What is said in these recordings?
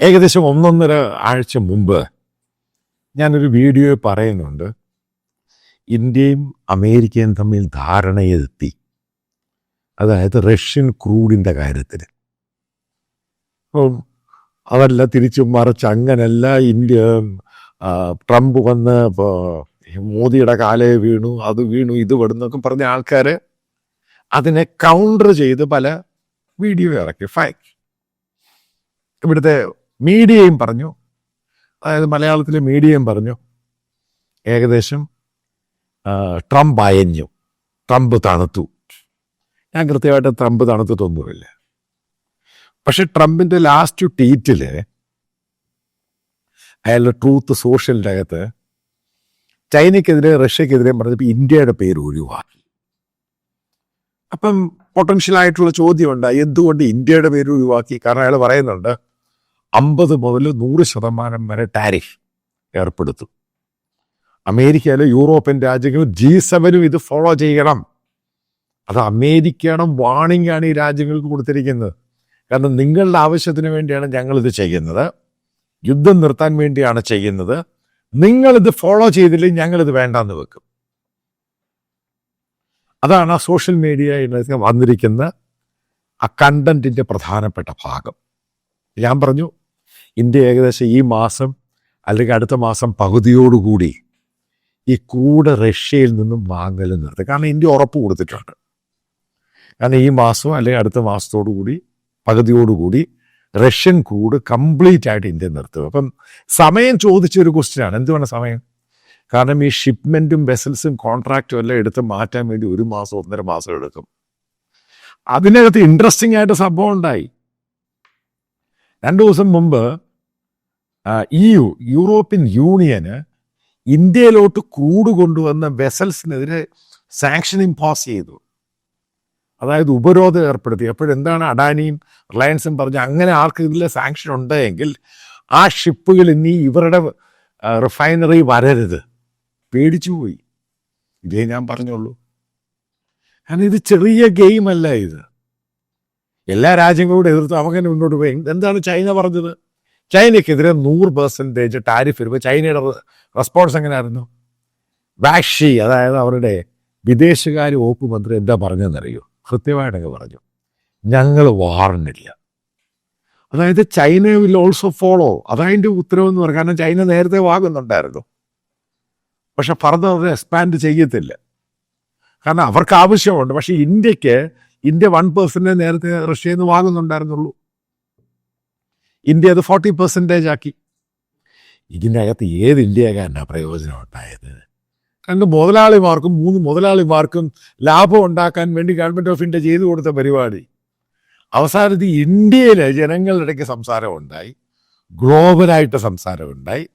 ഏകദേശം ഒന്നൊന്നര ആഴ്ച മുമ്പ് ഞാനൊരു വീഡിയോ പറയുന്നുണ്ട്. ഇന്ത്യയും അമേരിക്കയും തമ്മിൽ ധാരണയെത്തി. അതായത് റഷ്യൻ ക്രൂഡിന്റെ കാര്യത്തിൽ അതല്ല തിരിച്ചു മറിച്ച് അങ്ങനല്ല ഇന്ത്യ ട്രംപ് വന്ന് മോദിയുടെ കാലേ വീണു അത് വീണു ഇത് വിടുന്നൊക്കെ പറഞ്ഞ ആൾക്കാർ അതിനെ കൗണ്ടർ ചെയ്ത് പല വീഡിയോ ഇറക്കി. ഫൈ ഇവിടുത്തെ മീഡിയയും പറഞ്ഞു. അതായത് മലയാളത്തിലെ മീഡിയയും പറഞ്ഞു. ഏകദേശം ട്രംപ് അയഞ്ഞു. ട്രംപ് തണുത്തു. ഞാൻ കൃത്യമായിട്ട് ട്രംപ് തണുത്തിട്ടൊന്നുമില്ല. പക്ഷെ ട്രംപിന്റെ ലാസ്റ്റ് ട്വീറ്റിൽ അയാളുടെ ട്രൂത്ത് സോഷ്യലിന്റെ അകത്ത് ചൈനയ്ക്കെതിരെ റഷ്യക്കെതിരെ പറഞ്ഞപ്പോൾ ഇന്ത്യയുടെ പേര് ഒഴിവാക്കി. അപ്പം പൊട്ടൻഷ്യൽ ആയിട്ടുള്ള ചോദ്യമുണ്ട്. എന്തുകൊണ്ട് ഇന്ത്യയുടെ പേര് ഒഴിവാക്കി? കാരണം അയാൾ പറയുന്നുണ്ട് അമ്പത് മുതൽ നൂറ് ശതമാനം വരെ ടാരിഫ് ഏർപ്പെടുത്തും. അമേരിക്കയിലെ യൂറോപ്യൻ രാജ്യങ്ങൾ ജി സെവനും ഇത് ഫോളോ ചെയ്യണം. അത് അമേരിക്കയുടെ വാണിംഗ് ആണ് ഈ രാജ്യങ്ങൾക്ക് കൊടുത്തിരിക്കുന്നത്. കാരണം നിങ്ങളുടെ ആവശ്യത്തിന് വേണ്ടിയാണ് ഞങ്ങളിത് ചെയ്യുന്നത്. യുദ്ധം നിർത്താൻ വേണ്ടിയാണ് ചെയ്യുന്നത്. നിങ്ങളിത് ഫോളോ ചെയ്തില്ലെങ്കിൽ ഞങ്ങളിത് വേണ്ടാന്ന് വെക്കും. അതാണ് ആ സോഷ്യൽ മീഡിയയിൽ വന്നിരിക്കുന്ന ആ കണ്ടന്റിന്റെ പ്രധാനപ്പെട്ട ഭാഗം. ഞാൻ പറഞ്ഞു ഇന്ത്യ ഏകദേശം ഈ മാസം അല്ലെങ്കിൽ അടുത്ത മാസം പകുതിയോടുകൂടി ഈ കൂടെ റഷ്യയിൽ നിന്നും വാങ്ങൽ നിർത്തി. കാരണം ഇന്ത്യ ഉറപ്പ് കൊടുത്തിട്ടുണ്ട്. കാരണം ഈ മാസം അല്ലെങ്കിൽ അടുത്ത മാസത്തോടു കൂടി പകുതിയോടുകൂടി റഷ്യൻ കൂട് കംപ്ലീറ്റ് ആയിട്ട് ഇന്ത്യ നിർത്തും. അപ്പം സമയം ചോദിച്ച ഒരു ക്വസ്റ്റ്യനാണ് എന്തുവേണം സമയം? കാരണം ഈ ഷിപ്മെന്റും വെസൽസും കോൺട്രാക്റ്റും എല്ലാം എടുത്ത് മാറ്റാൻ വേണ്ടി ഒരു മാസം ഒന്നര മാസം എടുക്കും. അതിനകത്ത് ഇൻട്രസ്റ്റിംഗ് ആയിട്ട് സംഭവം ഉണ്ടായി. രണ്ടു ദിവസം മുമ്പ് ഇ യു യൂറോപ്യൻ യൂണിയന് ഇന്ത്യയിലോട്ട് ക്രൂഡ് കൊണ്ടുവന്ന വെസൽസിനെതിരെ സാങ്ഷൻ ഇംപോസ് ചെയ്തു. അതായത് ഉപരോധം ഏർപ്പെടുത്തി. അപ്പോഴെന്താണ് അഡാനിയും റിലയൻസും പറഞ്ഞ അങ്ങനെ ആർക്ക് ഇതിൽ സാങ്ഷൻ ഉണ്ടെങ്കിൽ ആ ഷിപ്പുകൾ ഇനി ഇവരുടെ റിഫൈനറി വരരുത്. പേടിച്ചു പോയി. ഇതേ ഞാൻ പറഞ്ഞുള്ളൂ. കാരണം ഇത് ചെറിയ ഗെയിം അല്ല ഇത്. എല്ലാ രാജ്യങ്ങളോട് എതിർത്ത് അവങ്ങനെ മുന്നോട്ട് പോയി. എന്താണ് ചൈന പറഞ്ഞത്? ചൈനയ്ക്കെതിരെ നൂറ് പെർസെന്റേജ് ടാരിഫ് വരുമ്പോൾ ചൈനയുടെ റെസ്പോൺസ് എങ്ങനെയായിരുന്നു? വാക്ഷി അതായത് അവരുടെ വിദേശകാര്യ വകുപ്പ് മന്ത്രി എന്താ പറഞ്ഞതെന്നറിയോ? കൃത്യമായിട്ടൊക്കെ പറഞ്ഞു. ഞങ്ങൾ വാറണില്ല അതായത് ചൈന വിൽ ഓൾസോ ഫോളോ അതതിന്റെ ഉത്തരവെന്ന് പറഞ്ഞു കാരണം ചൈന നേരത്തെ വാങ്ങുന്നുണ്ടായിരുന്നു. പക്ഷെ ഫർദർ അത് എക്സ്പാൻഡ് ചെയ്യത്തില്ല. കാരണം അവർക്ക് ആവശ്യമുണ്ട് പക്ഷെ ഇന്ത്യയ്ക്ക് ഇന്ത്യ വൺ പെർസെന്റ് നേരത്തെ റഷ്യയിൽ നിന്ന് വാങ്ങുന്നുണ്ടായിരുന്നുള്ളൂ. ഇന്ത്യ അത് ഫോർട്ടി പെർസെന്റേജ് ആക്കി. ഇതിന്റെ അകത്ത് ഏത് ഇന്ത്യക്കാരനാ പ്രയോജനം ഉണ്ടായത്? രണ്ട് മുതലാളിമാർക്കും മൂന്ന് മുതലാളിമാർക്കും ലാഭം ഉണ്ടാക്കാൻ വേണ്ടി ഗവൺമെന്റ് ഓഫ് ഇന്ത്യ ചെയ്തു കൊടുത്ത പരിപാടി. അവസാനത്തിൽ ഇന്ത്യയിലെ ജനങ്ങളുടെ ഇടയ്ക്ക് സംസാരം ഉണ്ടായി. ഗ്ലോബലായിട്ട് സംസാരം ഉണ്ടായി.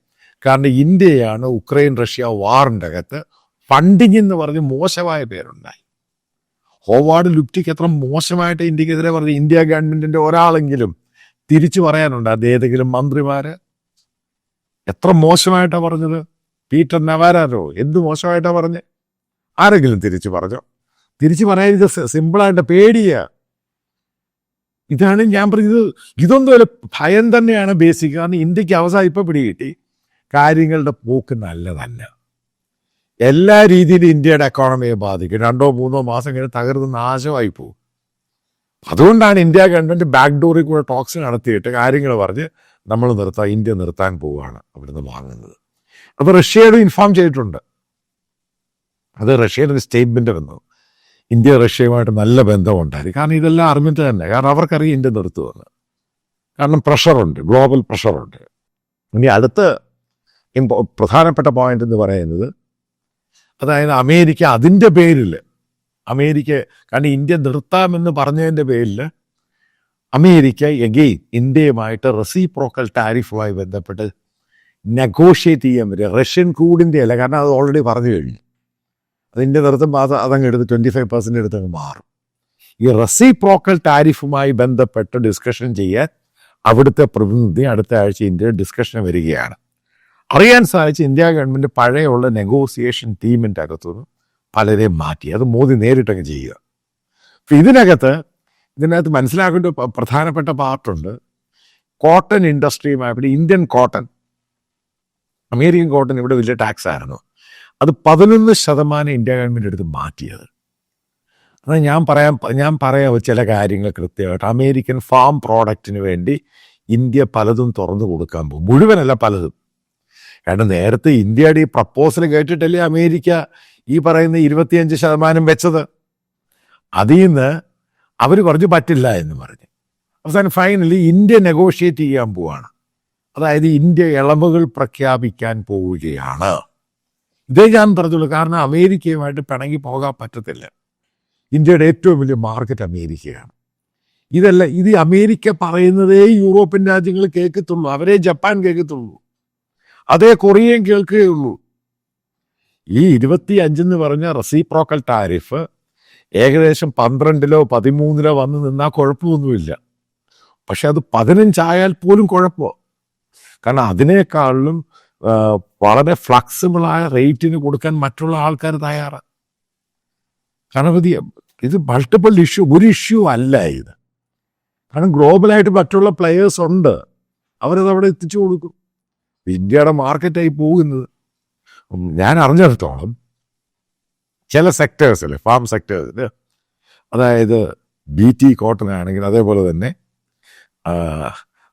കാരണം ഇന്ത്യയാണ് ഉക്രൈൻ റഷ്യ വാറിന്റെ അകത്ത് ഫണ്ടിങ് എന്ന് പറഞ്ഞ് മോശമായ പേരുണ്ടായി. ഹോവാർഡ് ലുപ്റ്റിക്ക് എത്ര മോശമായിട്ട് ഇന്ത്യക്കെതിരെ പറഞ്ഞു. ഇന്ത്യ ഗവൺമെന്റിന്റെ ഒരാളെങ്കിലും തിരിച്ചു പറയാനുണ്ട്. അത് ഏതെങ്കിലും മന്ത്രിമാര്. എത്ര മോശമായിട്ടാ പറഞ്ഞത്? പീറ്റർ നവാരോ എന്ത് മോശമായിട്ടാ പറഞ്ഞ്? ആരെങ്കിലും തിരിച്ചു പറഞ്ഞോ? തിരിച്ചു പറയാൻ ഇത് സിമ്പിളായിട്ട് പേടിയ. ഇതാണ് ഞാൻ പറഞ്ഞത്. ഇതൊന്നും ഒരു ഭയം തന്നെയാണ് ബേസിക്. കാരണം ഇന്ത്യയ്ക്ക് അവസാനം ഇപ്പൊ പിടികിട്ടി. കാര്യങ്ങളുടെ പോക്ക് നല്ലതല്ല എല്ലാ രീതിയിലും ഇന്ത്യയുടെ എക്കോണമിയെ ബാധിക്കും. രണ്ടോ മൂന്നോ മാസം കഴിഞ്ഞ് തകർന്ന് നാശമായി പോകും അതുകൊണ്ടാണ് ഇന്ത്യ ഗവൺമെന്റ് ബാക്ക് ഡോറിൽ കൂടെ ടോക്സ് നടത്തിയിട്ട് കാര്യങ്ങൾ പറഞ്ഞ് നമ്മൾ നിർത്താൻ ഇന്ത്യ നിർത്താൻ പോവുകയാണ് അവിടുന്ന് വാങ്ങുന്നത്. അപ്പോൾ റഷ്യയോട് ഇൻഫോം ചെയ്തിട്ടുണ്ട്. അത് റഷ്യയുടെ ഒരു സ്റ്റേറ്റ്മെന്റ് വന്നു. ഇന്ത്യ റഷ്യയുമായിട്ട് നല്ല ബന്ധമുണ്ടായിരുന്നു കാരണം ഇതെല്ലാം അറിഞ്ഞിട്ട് തന്നെ. കാരണം അവർക്കറിയാം ഇന്ത്യ നിർത്തുമെന്ന്. കാരണം പ്രഷറുണ്ട് ഗ്ലോബൽ പ്രഷറുണ്ട് ഇനി അടുത്ത പ്രധാനപ്പെട്ട പോയിന്റ് എന്ന് പറയുന്നത് അതായത് അമേരിക്ക അതിന്റെ പേരിൽ അമേരിക്ക കാരണം ഇന്ത്യ നിർത്താമെന്ന് പറഞ്ഞതിന്റെ പേരിൽ അമേരിക്ക എഗെയിൻ ഇന്ത്യയുമായിട്ട് റെസിപ്രോക്കൽ ടാരിഫുമായി ബന്ധപ്പെട്ട് നെഗോഷിയേറ്റ് ചെയ്യാൻ വരിക റഷ്യൻ കൂടിന്റെ അല്ല കാരണം അത് ഓൾറെഡി പറഞ്ഞു കഴിഞ്ഞു. അതിന്റെ നിർത്തുമ്പോൾ അത് അതങ്ങ് എടുത്ത് ട്വന്റി ഫൈവ് പെർസെന്റ് എടുത്ത് മാറും. ഈ റെസിപ്രോക്കൽ ടാരിഫുമായി ബന്ധപ്പെട്ട് ഡിസ്കഷൻ ചെയ്യാൻ അവിടുത്തെ പ്രതിനിധി അടുത്ത ആഴ്ച ഇന്ത്യയുടെ ഡിസ്കഷൻ വരികയാണ്. അറിയാൻ സാധിച്ച ഇന്ത്യ ഗവൺമെന്റ് പഴയുള്ള നെഗോസിയേഷൻ ടീമിന്റെ അകത്തുനിന്ന് പലരെ മാറ്റി. അത് മോദി നേരിട്ടങ്ങ് ചെയ്യുക. അപ്പൊ ഇതിനകത്ത് ഇതിനകത്ത് മനസ്സിലാക്കേണ്ട പ്രധാനപ്പെട്ട പാർട്ടുണ്ട്. കോട്ടൺ ഇൻഡസ്ട്രിയുമായിട്ട് ഇന്ത്യൻ കോട്ടൺ അമേരിക്കൻ കോട്ടൺ ഇവിടെ വലിയ ടാക്സ് ആയിരുന്നു. അത് പതിനൊന്ന് ശതമാനം ഇന്ത്യ ഗവൺമെന്റ് എടുത്ത് മാറ്റിയത്. അത് ഞാൻ പറയാൻ ഞാൻ പറയാം ചില കാര്യങ്ങൾ കൃത്യമായിട്ട്. അമേരിക്കൻ ഫാം പ്രോഡക്റ്റിന് വേണ്ടി ഇന്ത്യ പലതും തുറന്നു കൊടുക്കാൻ പോകും. മുഴുവനല്ല പലതും. കാരണം നേരത്തെ ഇന്ത്യയുടെ ഈ പ്രപ്പോസൽ കേട്ടിട്ടല്ലേ അമേരിക്ക ഈ പറയുന്ന ഇരുപത്തിയഞ്ച് ശതമാനം വെച്ചത്? അതിൽ നിന്ന് അവർ പറഞ്ഞു പറ്റില്ല എന്ന് പറഞ്ഞു. അവസാനം ഫൈനലി ഇന്ത്യ നെഗോഷിയേറ്റ് ചെയ്യാൻ പോവാണ്. അതായത് ഇന്ത്യ ഇളവുകൾ പ്രഖ്യാപിക്കാൻ പോവുകയാണ്. ഇതേ ഞാൻ പറഞ്ഞുള്ളൂ. കാരണം അമേരിക്കയുമായിട്ട് പിണങ്ങി പോകാൻ പറ്റത്തില്ല. ഇന്ത്യയുടെ ഏറ്റവും വലിയ മാർക്കറ്റ് അമേരിക്കയാണ്. ഇതല്ല ഇത് അമേരിക്ക പറയുന്നതേ യൂറോപ്യൻ രാജ്യങ്ങൾ കേൾക്കത്തുള്ളൂ. അവരെ ജപ്പാൻ കേൾക്കത്തുള്ളൂ. അതേ കൊറിയയും കേൾക്കുകയുള്ളൂ. ഈ ഇരുപത്തി അഞ്ചെന്ന് പറഞ്ഞ റെസിപ്രോക്കൽ ടാരിഫ് ഏകദേശം പന്ത്രണ്ടിലോ പതിമൂന്നിലോ വന്ന് നിന്നാൽ കുഴപ്പമൊന്നുമില്ല. പക്ഷെ അത് പതിനഞ്ചായാൽ പോലും കുഴപ്പമോ. കാരണം അതിനേക്കാളിലും വളരെ ഫ്ലക്സിബിളായ റേറ്റിന് കൊടുക്കാൻ മറ്റുള്ള ആൾക്കാർ തയ്യാറാണ് കാരണം ഇത് ഇത് മൾട്ടിപ്പിൾ ഇഷ്യൂ ഒരു ഇഷ്യൂ അല്ല ഇത്. കാരണം ഗ്ലോബലായിട്ട് മറ്റുള്ള പ്ലെയേഴ്സ് ഉണ്ട്. അവരത് അവിടെ എത്തിച്ചു കൊടുക്കും. ഇന്ത്യയുടെ മാർക്കറ്റായി പോകുന്നത്. ഞാൻ അറിഞ്ഞിടത്തോളം ചില സെക്ടേഴ്സിൽ ഫാം സെക്ടേഴ്സിൽ അതായത് ബി ടി കോട്ടൺ ആണെങ്കിൽ അതേപോലെ തന്നെ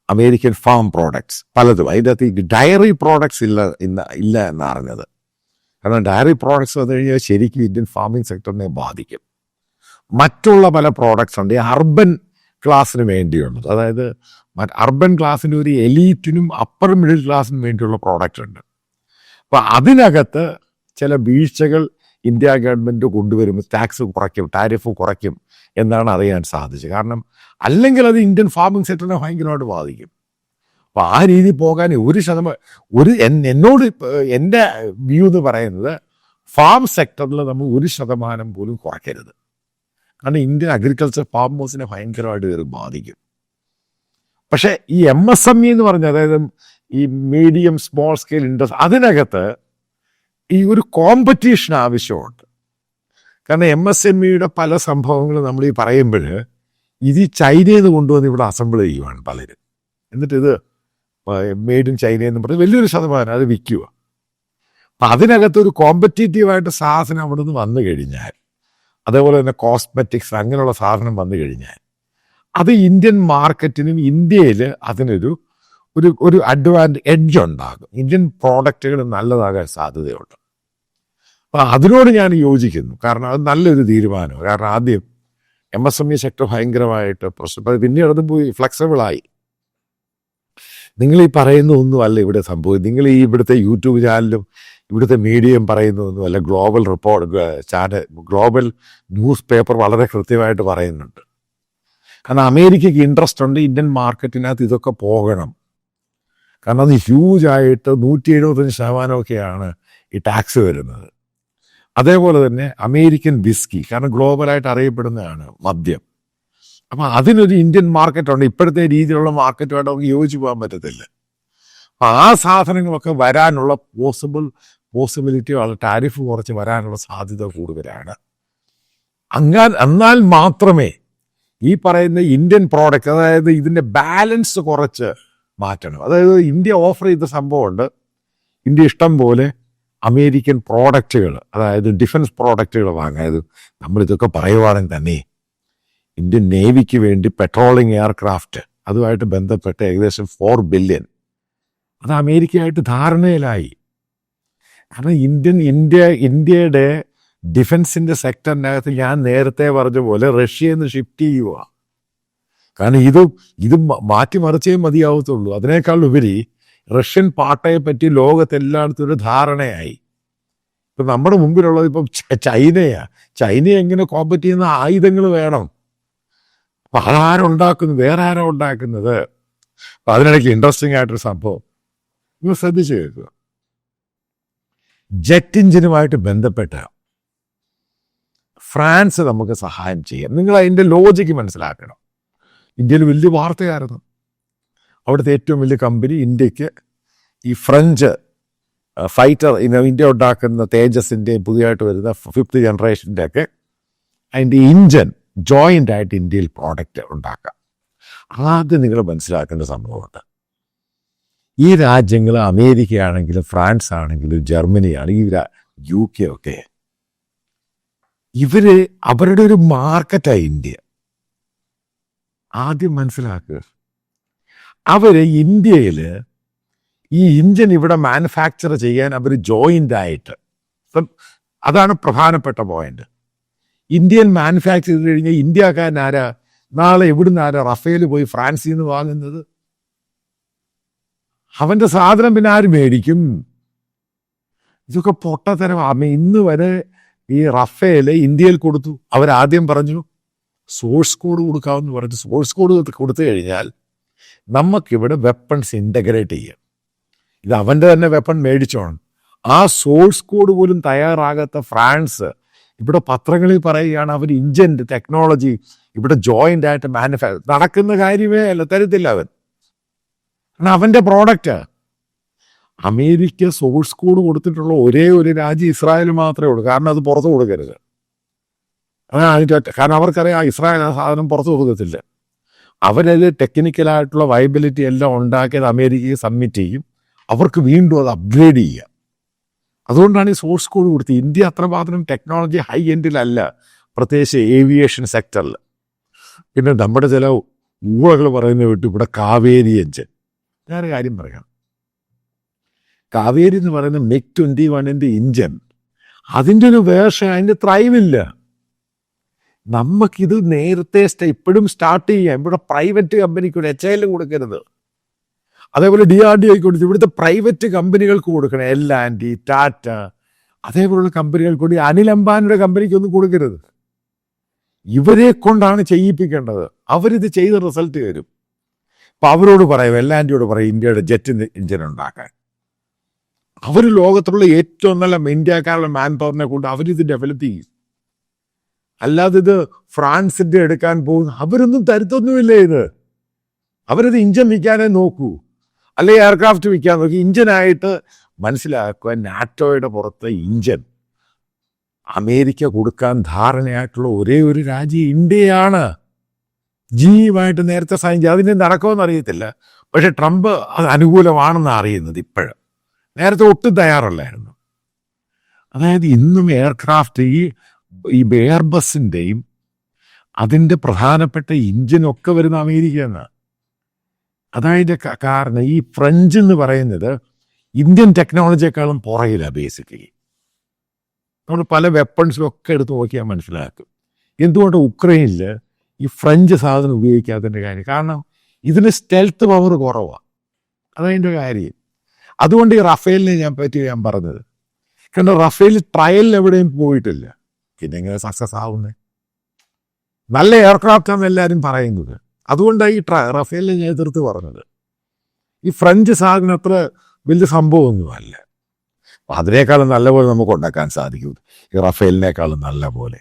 അമേരിക്കൻ ഫാം പ്രോഡക്ട്സ് പലതും. അതിന്റെ അകത്ത് ഡയറി പ്രോഡക്ട്സ് ഇല്ല ഇന്ന ഇല്ല എന്നാണ് അറിഞ്ഞത് കാരണം ഡയറി പ്രോഡക്ട്സ് വന്നു കഴിഞ്ഞാൽ ശരിക്കും ഇന്ത്യൻ ഫാമിംഗ് സെക്ടറിനെ ബാധിക്കും. മറ്റുള്ള പല പ്രോഡക്ട്സ് ഉണ്ട്. ഈ അർബൻ ക്ലാസ്സിന് വേണ്ടിയുള്ളത്. അതായത് അർബൻ ക്ലാസ്സിന് ഒരു എലീറ്റിനും അപ്പർ മിഡിൽ ക്ലാസ്സിനും വേണ്ടിയുള്ള പ്രോഡക്റ്റ് ഉണ്ട്. അപ്പോൾ അതിനകത്ത് ചില വീഴ്ചകൾ ഇന്ത്യ ഗവൺമെന്റ് കൊണ്ടുവരും ടാക്സ് കുറയ്ക്കും ടാരിഫ് കുറയ്ക്കും എന്നാണ് അറിയാൻ സാധിച്ചത്. കാരണം അല്ലെങ്കിൽ അത് ഇന്ത്യൻ ഫാമിംഗ് സെക്ടറിനെ ഭയങ്കരമായിട്ട് ബാധിക്കും. അപ്പോൾ ആ രീതി പോകാൻ ഒരു ശതമാനം ഒരു എന്നോട് എന്റെ വ്യൂ എന്ന് പറയുന്നത് ഫാം സെക്ടറിൽ നമ്മൾ ഒരു ശതമാനം പോലും കുറയ്ക്കരുത്. കാരണം ഇന്ത്യൻ അഗ്രികൾച്ചർ ഫാമേഴ്സിനെ ഭയങ്കരമായിട്ട് ഇത് ബാധിക്കും. പക്ഷേ ഈ എം എസ് എം ഇ എന്ന് പറഞ്ഞ അതായത് ഈ മീഡിയം സ്മോൾ സ്കെയിൽ ഇൻഡസ് അതിനകത്ത് ഈ ഒരു കോമ്പറ്റീഷൻ ആവശ്യമുണ്ട്. കാരണം എം എസ് എം ഇയുടെ പല സംഭവങ്ങളും നമ്മൾ ഈ പറയുമ്പോൾ ഇത് ചൈനയിൽ നിന്ന് കൊണ്ടുവന്ന് ഇവിടെ അസംബിൾ ചെയ്യുവാണ് പലരും. എന്നിട്ട് ഇത് മെയ്ഡ് ഇൻ ചൈന എന്ന് പറഞ്ഞ് വലിയൊരു ശതമാനം അത് വിൽക്കുക. അപ്പം അതിനകത്ത് ഒരു കോമ്പറ്റേറ്റീവായിട്ട് സാധനം അവിടെ നിന്ന് വന്നു കഴിഞ്ഞാൽ അതേപോലെ തന്നെ കോസ്മെറ്റിക്സ് അങ്ങനെയുള്ള സാധനം വന്നു കഴിഞ്ഞാൽ അത് ഇന്ത്യൻ മാർക്കറ്റിനും ഇന്ത്യയിൽ അതിനൊരു ഒരു ഒരു അഡ്വാന്റ് എഡ്ജ് ഉണ്ടാകും. ഇന്ത്യൻ പ്രോഡക്റ്റുകൾ നല്ലതാകാൻ സാധ്യതയുണ്ട്. അപ്പം അതിനോട് ഞാൻ യോജിക്കുന്നു. കാരണം അത് നല്ലൊരു തീരുമാനമാണ്. കാരണം ആദ്യം M S M E sector ഭയങ്കരമായിട്ട് പ്രശ്നം. പിന്നീട് അത് പോയി ഫ്ലെക്സിബിളായി നിങ്ങൾ ഈ പറയുന്ന ഒന്നുമല്ല ഇവിടെ സംഭവം. നിങ്ങൾ ഈ ഇവിടുത്തെ യൂട്യൂബ് ചാനലും ഇവിടുത്തെ മീഡിയയും പറയുന്നതൊന്നുമല്ല global report channel global newspaper വളരെ കൃത്യമായിട്ട് പറയുന്നുണ്ട്. കാരണം അമേരിക്കയ്ക്ക് ഇൻട്രസ്റ്റ് ഉണ്ട് ഇന്ത്യൻ മാർക്കറ്റിനകത്ത് ഇതൊക്കെ പോകണം. കാരണം അത് ഹ്യൂജ് ആയിട്ട് നൂറ്റി എഴുപത്തഞ്ച് ശതമാനമൊക്കെയാണ് ഈ ടാക്സ് വരുന്നത്. അതേപോലെ തന്നെ അമേരിക്കൻ വിസ്കി കാരണം ഗ്ലോബലായിട്ട് അറിയപ്പെടുന്നതാണ് മദ്യം. അപ്പം അതിനൊരു ഇന്ത്യൻ മാർക്കറ്റുണ്ട് ഇപ്പോഴത്തെ രീതിയിലുള്ള മാർക്കറ്റുമായിട്ട് നമുക്ക് യോജിച്ച് പോകാൻ പറ്റത്തില്ല. അപ്പം ആ സാധനങ്ങളൊക്കെ വരാനുള്ള പോസിബിൾ പോസിബിലിറ്റി വളരെ ടാരിഫ് കുറച്ച് വരാനുള്ള സാധ്യത കൂടുതലാണ്. അങ്ങാൻ എന്നാൽ മാത്രമേ ഈ പറയുന്ന ഇന്ത്യൻ പ്രോഡക്റ്റ് അതായത് ഇതിന്റെ ബാലൻസ് കുറച്ച് മാറ്റണം. അതായത് ഇന്ത്യ ഓഫർ ചെയ്ത സംഭവമുണ്ട്. ഇന്ത്യ ഇഷ്ടം പോലെ അമേരിക്കൻ പ്രോഡക്റ്റുകൾ അതായത് ഡിഫൻസ് പ്രോഡക്റ്റുകൾ വാങ്ങിയത് നമ്മൾ ഇതൊക്കെ പറയുവാണെങ്കിൽ തന്നെ ഇന്ത്യൻ നേവിക്ക് വേണ്ടി പെട്രോളിങ് എയർക്രാഫ്റ്റ് അതുമായിട്ട് ബന്ധപ്പെട്ട് ഏകദേശം ഫോർ ബില്യൺ അത് അമേരിക്കയായിട്ട് ധാരണയിലായി. കാരണം ഇന്ത്യൻ ഇന്ത്യ ഇന്ത്യയുടെ ഡിഫൻസിന്റെ സെക്ടറിനകത്ത് ഞാൻ നേരത്തെ പറഞ്ഞ പോലെ റഷ്യയിൽ നിന്ന് ഷിഫ്റ്റ് ചെയ്യുക. കാരണം ഇത് ഇത് മാറ്റിമറിച്ചേ മതിയാവത്തുള്ളൂ. അതിനേക്കാൾ ഉപരി റഷ്യൻ പാട്ടയെ പറ്റി ലോകത്തെല്ലായിടത്തും ഒരു ധാരണയായി. ഇപ്പം നമ്മുടെ മുമ്പിലുള്ളത് ഇപ്പം ചൈനയാണ് ചൈനയാ. ചൈന എങ്ങനെ കോമ്പറ്റ് ചെയ്യുന്ന ആയുധങ്ങൾ വേണം. അപ്പൊ അതാരുണ്ടാക്കുന്നു വേറെ ആരോ ഉണ്ടാക്കുന്നത്? അപ്പം അതിനിടയ്ക്ക് ഇൻട്രസ്റ്റിംഗ് ആയിട്ടൊരു സംഭവം. നിങ്ങൾ ശ്രദ്ധിച്ചു കേൾക്കുക. ജെറ്റ് എഞ്ചിനുമായിട്ട് ബന്ധപ്പെട്ട് ഫ്രാൻസ് നമുക്ക് സഹായം ചെയ്യാം. നിങ്ങൾ അതിന്റെ ലോജിക്ക് മനസ്സിലാക്കണം. ഇന്ത്യയിൽ വലിയ വാർത്തയായിരുന്നു. അവിടുത്തെ ഏറ്റവും വലിയ കമ്പനി ഇന്ത്യയ്ക്ക് ഈ ഫ്രഞ്ച് ഫൈറ്റർ ഇന്ത്യ ഉണ്ടാക്കുന്ന തേജസിന്റെ പുതിയതായിട്ട് വരുന്ന ഫിഫ്ത്ത് ജനറേഷന്റെ ഒക്കെ അതിന്റെ ഇഞ്ചൻ ജോയിന്റ് ആയിട്ട് ഇന്ത്യയിൽ പ്രോഡക്റ്റ് ഉണ്ടാക്കാം. ആദ്യം നിങ്ങൾ മനസ്സിലാക്കേണ്ട സംഭവമുണ്ട് ഈ രാജ്യങ്ങൾ അമേരിക്കയാണെങ്കിലും ഫ്രാൻസ് ആണെങ്കിലും ജർമ്മനി ആണെങ്കിലും യു കെ ഒക്കെ ഇവർ അവരുടെ ഒരു മാർക്കറ്റായി ഇന്ത്യ. ആദ്യം മനസ്സിലാക്കുക അവർ ഇന്ത്യയിൽ ഈ ഇഞ്ചൻ ഇവിടെ മാനുഫാക്ചർ ചെയ്യാൻ അവർ ജോയിന്റ് ആയിട്ട്. അതാണ് പ്രധാനപ്പെട്ട പോയിന്റ് ഇന്ത്യൻ മാനുഫാക്ചർ ചെയ്ത് കഴിഞ്ഞാൽ ഇന്ത്യക്കാരൻ ആരാ? നാളെ എവിടുന്ന് ആരാ? റഫേൽ പോയി ഫ്രാൻസിൽ നിന്ന് വാങ്ങുന്നത്. അവന്റെ സാധനം പിന്നെ ആര് മേടിക്കും? ഇതൊക്കെ പൊട്ടത്തരം. അമ്മ ഇന്ന് വരെ ഈ റഫേൽ ഇന്ത്യയിൽ കൊടുത്തു. അവരാദ്യം പറഞ്ഞു സോഴ്സ് കോഡ് കൊടുക്കാമെന്ന് പറഞ്ഞു സോഴ്സ് കോഡ് കൊടുത്തു കഴിഞ്ഞാൽ നമുക്കിവിടെ വെപ്പൺസ് ഇന്റഗ്രേറ്റ് ചെയ്യാം. ഇത് അവന്റെ തന്നെ വെപ്പൺ മേടിച്ചോണം. ആ സോഴ്സ് കോഡ് പോലും തയ്യാറാകാത്ത ഫ്രാൻസ് ഇവിടെ പത്രങ്ങളിൽ പറയുകയാണ് അവർ ഇഞ്ചന്റ് ടെക്നോളജി ഇവിടെ ജോയിന്റ് ആയിട്ട് മാനുഫാക്ചർ നടക്കുന്ന കാര്യമേ അല്ല തരത്തില്ല അവൻ. കാരണം അവന്റെ പ്രോഡക്റ്റ് അമേരിക്ക സോഴ്സ് കോഡ് കൊടുത്തിട്ടുള്ള ഒരേ ഒരു രാജ്യം ഇസ്രായേൽ മാത്രമേ ഉള്ളൂ. കാരണം അത് പുറത്ത് കൊടുക്കരുത്. അതിന്റെ കാരണം അവർക്കറിയാം ഇസ്രായേൽ ആ സാധനം പുറത്ത് കൊടുക്കത്തില്ല. അവരത് ടെക്നിക്കലായിട്ടുള്ള വൈബിലിറ്റി എല്ലാം ഉണ്ടാക്കിയത് അമേരിക്കയെ സബ്മിറ്റ് ചെയ്യും. അവർക്ക് വീണ്ടും അത് അപ്ഗ്രേഡ് ചെയ്യുക. അതുകൊണ്ടാണ് ഈ സോഴ്സ് കോഡ് കൊടുത്തത്. ഇന്ത്യ അത്രമാത്രം ടെക്നോളജി ഹൈ എൻഡിലല്ല പ്രത്യേകിച്ച് ഏവിയേഷൻ സെക്ടറിൽ പിന്നെ നമ്മുടെ ചില ഊഴകൾ പറയുന്ന വിട്ട് ഇവിടെ കാവേരി എഞ്ചിൻ. ഞാനൊരു കാര്യം പറയാം. കാവേരി എന്ന് പറയുന്ന മിക് ട്വന്റി വണ്ണിന്റെ ഇഞ്ചൻ അതിന്റെ ഒരു വേർഷൻ അതിന്റെ ത്രൈവില്ല നമുക്കിത് നേരത്തെ ഇപ്പോഴും സ്റ്റാർട്ട് ചെയ്യാം. ഇവിടെ പ്രൈവറ്റ് കമ്പനിക്ക് ഒരു എച്ച് ഐയിലും കൊടുക്കരുത്. അതേപോലെ ഡി ആർ ഡി ഐക്ക് കൊടുത്ത് ഇവിടുത്തെ പ്രൈവറ്റ് കമ്പനികൾക്ക് കൊടുക്കണം. എൽ ആൻഡ് ടാറ്റ അതേപോലുള്ള കമ്പനികൾക്ക് കൂടി അനിൽ അംബാനിയുടെ കമ്പനിക്കൊന്നും കൊടുക്കരുത്. ഇവരെ കൊണ്ടാണ് ചെയ്യിപ്പിക്കേണ്ടത്. അവരിത് ചെയ്ത് റിസൾട്ട് തരും അപ്പൊ അവരോട് പറയും എൽ ആൻഡിയോട് പറയും ഇന്ത്യയുടെ ജെറ്റ് എഞ്ചിൻ ഉണ്ടാക്കാൻ. അവർ ലോകത്തുള്ള ഏറ്റവും നല്ല ഇന്ത്യക്കാരുടെ മാൻ പവറിനെ കൊണ്ട് അവരിത് ഡെവലപ്പ് ചെയ്യും. അല്ലാതെ ഇത് ഫ്രാൻസിന്റെ എടുക്കാൻ പോകുന്ന അവരൊന്നും തരുത്തൊന്നുമില്ല ഇത്. അവരത് ഇഞ്ചൻ വിൽക്കാനേ നോക്കൂ. അല്ലെ എയർക്രാഫ്റ്റ് വിൽക്കാൻ നോക്കി. ഇഞ്ചനായിട്ട് മനസ്സിലാക്കുക നാറ്റോയുടെ പുറത്ത് ഇഞ്ചൻ അമേരിക്ക കൊടുക്കാൻ ധാരണയായിട്ടുള്ള ഒരേ ഒരു രാജ്യം ഇന്ത്യയാണ്. ജീവായിട്ട് നേരത്തെ സൈൻ അതിന് നടക്കുമെന്ന് അറിയത്തില്ല. പക്ഷെ ട്രംപ് അത് അനുകൂലമാണെന്ന് അറിയുന്നത് ഇപ്പോഴും. നേരത്തെ ഒട്ടും തയ്യാറല്ലായിരുന്നു. അതായത് ഇന്നും എയർക്രാഫ്റ്റ് ഈ ഈ എയർബസിന്റെയും അതിന്റെ പ്രധാനപ്പെട്ട ഇഞ്ചിനൊക്കെ വരുന്ന അമേരിക്ക എന്ന്. അതായത് കാരണം ഈ ഫ്രഞ്ച് എന്ന് പറയുന്നത് ഇന്ത്യൻ ടെക്നോളജിയെക്കാളും പുറകിലാണ് ബേസിക്കലി നമ്മൾ പല വെപ്പൺസും ഒക്കെ എടുത്ത് നോക്കിയാൽ മനസ്സിലാക്കും. എന്തുകൊണ്ട് ഉക്രൈനിൽ ഈ ഫ്രഞ്ച് സാധനം ഉപയോഗിക്കാത്തതിന്റെ കാര്യം? കാരണം ഇതിന് സ്റ്റെൽത്ത് പവർ കുറവാണ് അതതിന്റെ കാര്യം. അതുകൊണ്ട് ഈ റഫേലിനെ ഞാൻ പറ്റി ഞാൻ പറഞ്ഞത്. കാരണം റഫേൽ ട്രയലിൽ എവിടെയും പോയിട്ടില്ല. പിന്നെ എങ്ങനെ സക്സസ് ആവുന്നേ? നല്ല എയർക്രാഫ്റ്റ് ആണ് എല്ലാവരും പറയുന്നത്. അതുകൊണ്ടാണ് ഈ ട്ര റഫേലിനെ ഞാൻ എതിർത്ത് പറഞ്ഞത്. ഈ ഫ്രഞ്ച് സാധനം അത്ര വലിയ സംഭവമൊന്നുമല്ല. അതിനേക്കാളും നല്ല പോലെ നമുക്ക് ഉണ്ടാക്കാൻ സാധിക്കും. ഈ റഫേലിനേക്കാളും നല്ല പോലെ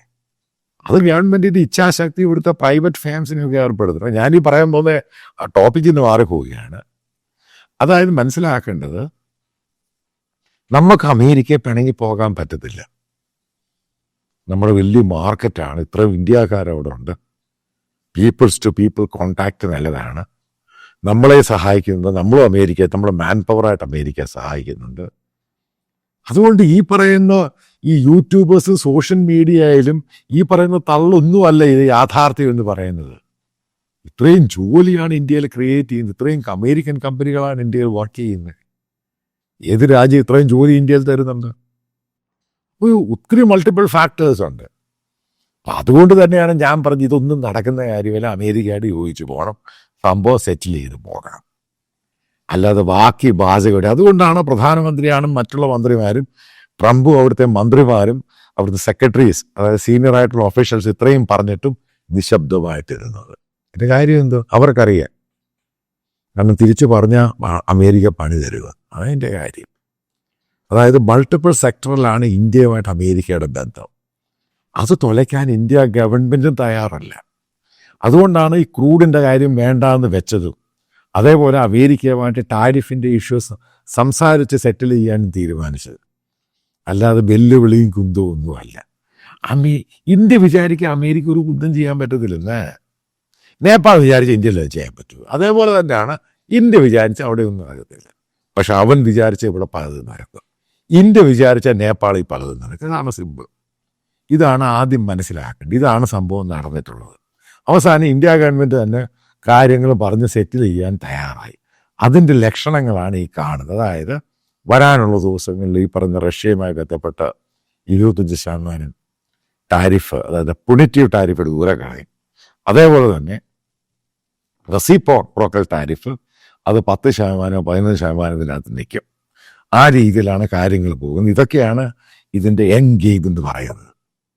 അത് ഗവൺമെന്റിന്റെ ഇച്ഛാശക്തി ഇവിടുത്തെ പ്രൈവറ്റ് ഫാംസിനെയൊക്കെ ഏർപ്പെടുത്തണം. ഞാനീ പറയാൻ പോകുന്ന ടോപ്പിക്കിൽ നിന്ന് മാറിപ്പോവുകയാണ്. അതായത് മനസ്സിലാക്കേണ്ടത് നമുക്ക് അമേരിക്കയെ പിണങ്ങി പോകാൻ പറ്റത്തില്ല. നമ്മുടെ വലിയ മാർക്കറ്റാണ്. ഇത്രയും ഇന്ത്യക്കാർ അവിടെ ഉണ്ട് പീപ്പിൾസ് ടു പീപ്പിൾ കോണ്ടാക്ട് നല്ലതാണ്. നമ്മളെ സഹായിക്കുന്നത് നമ്മളും അമേരിക്ക നമ്മുടെ മാൻ പവറായിട്ട് അമേരിക്ക സഹായിക്കുന്നുണ്ട്. അതുകൊണ്ട് ഈ പറയുന്ന ഈ യൂട്യൂബേഴ്സ് സോഷ്യൽ മീഡിയയിലും ഈ പറയുന്ന തള്ളൊന്നുമല്ല ഇത് യാഥാർത്ഥ്യം എന്ന് പറയുന്നത്. ഇത്രയും ജോലിയാണ് ഇന്ത്യയിൽ ക്രിയേറ്റ് ചെയ്യുന്നത്. ഇത്രയും അമേരിക്കൻ കമ്പനികളാണ് ഇന്ത്യയിൽ വർക്ക് ചെയ്യുന്നത്. ഏത് രാജ്യം ഇത്രയും ജോലി ഇന്ത്യയിൽ തരുന്നുണ്ട്? ഒത്തിരി മൾട്ടിപ്പിൾ ഫാക്ടേഴ്സ് ഉണ്ട്. അപ്പം അതുകൊണ്ട് തന്നെയാണ് ഞാൻ പറഞ്ഞത് ഇതൊന്നും നടക്കുന്ന കാര്യമല്ല. അമേരിക്കയായിട്ട് യോജിച്ച് പോകണം സംഭവം സെറ്റിൽ ചെയ്ത് പോകണം അല്ലാതെ ബാക്കി ബാധകയുടെ അതുകൊണ്ടാണ് പ്രധാനമന്ത്രിയാണ് മറ്റുള്ള മന്ത്രിമാരും ട്രംപും അവിടുത്തെ മന്ത്രിമാരും അവിടുത്തെ സെക്രട്ടറീസ് അതായത് സീനിയർ ആയിട്ടുള്ള ഒഫീഷ്യൽസ് ഇത്രയും പറഞ്ഞിട്ടും നിശബ്ദമായിട്ടിരുന്നത്. ഇതിന്റെ കാര്യം എന്തോ? അവർക്കറിയാം. കാരണം തിരിച്ചു പറഞ്ഞാൽ അമേരിക്ക പണി തരുക. അതെന്റെ കാര്യം. അതായത് മൾട്ടിപ്പിൾ സെക്ടറിലാണ് ഇന്ത്യയുമായിട്ട് അമേരിക്കയുടെ ബന്ധം. അത് തുലയ്ക്കാൻ ഇന്ത്യ ഗവൺമെന്റും തയ്യാറല്ല. അതുകൊണ്ടാണ് ഈ ക്രൂഡിന്റെ കാര്യം വേണ്ടാന്ന് വെച്ചതും. അതേപോലെ അമേരിക്കയുമായിട്ട് ടാരിഫിന്റെ ഇഷ്യൂസ് സംസാരിച്ച് സെറ്റിൽ ചെയ്യാനും തീരുമാനിച്ചത്. അല്ലാതെ വെല്ലുവിളിയും കുന്തവും ഒന്നുമല്ല അമേ ഇന്ത്യ വിചാരിക്കുക അമേരിക്ക ഒരു കുന്തം ചെയ്യാൻ പറ്റത്തില്ലെന്ന്. നേപ്പാൾ വിചാരിച്ച ഇന്ത്യയിൽ അത് ചെയ്യാൻ പറ്റൂ. അതേപോലെ തന്നെയാണ് ഇന്ത്യ വിചാരിച്ച അവിടെ ഒന്നും നടക്കത്തില്ല. പക്ഷെ അവൻ വിചാരിച്ച ഇവിടെ പലതും നടക്കും. ഇന്ത്യ വിചാരിച്ച നേപ്പാളിൽ പലതും നടക്കും. കാരണം സിമ്പിൾ ഇതാണ് ആദ്യം മനസ്സിലാക്കേണ്ടത്. ഇതാണ് സംഭവം നടന്നിട്ടുള്ളത്. അവസാനം ഇന്ത്യ ഗവൺമെന്റ് തന്നെ കാര്യങ്ങൾ പറഞ്ഞ് സെറ്റിൽ ചെയ്യാൻ തയ്യാറായി. അതിന്റെ ലക്ഷണങ്ങളാണ് ഈ കാണുന്നത്. അതായത് വരാനുള്ള ദിവസങ്ങളിൽ ഈ പറഞ്ഞ റഷ്യയുമായി ബന്ധപ്പെട്ട ഇരുപത്തഞ്ച് ശതമാനം ടാരിഫ് അതായത് പുണിറ്റീവ് ടാരിഫ് ദൂരെ കളയും അതേപോലെ തന്നെ റെസിപ്പോ പ്രോക്കൽ ടാരിഫ് അത് പത്ത് ശതമാനമോ പതിനൊന്ന് ശതമാനത്തിനകത്ത് നിൽക്കും. ആ രീതിയിലാണ് കാര്യങ്ങൾ പോകുന്നത്. ഇതൊക്കെയാണ് ഇതിന്റെ എൻ ഗെയിം എന്ന് പറയുന്നത്.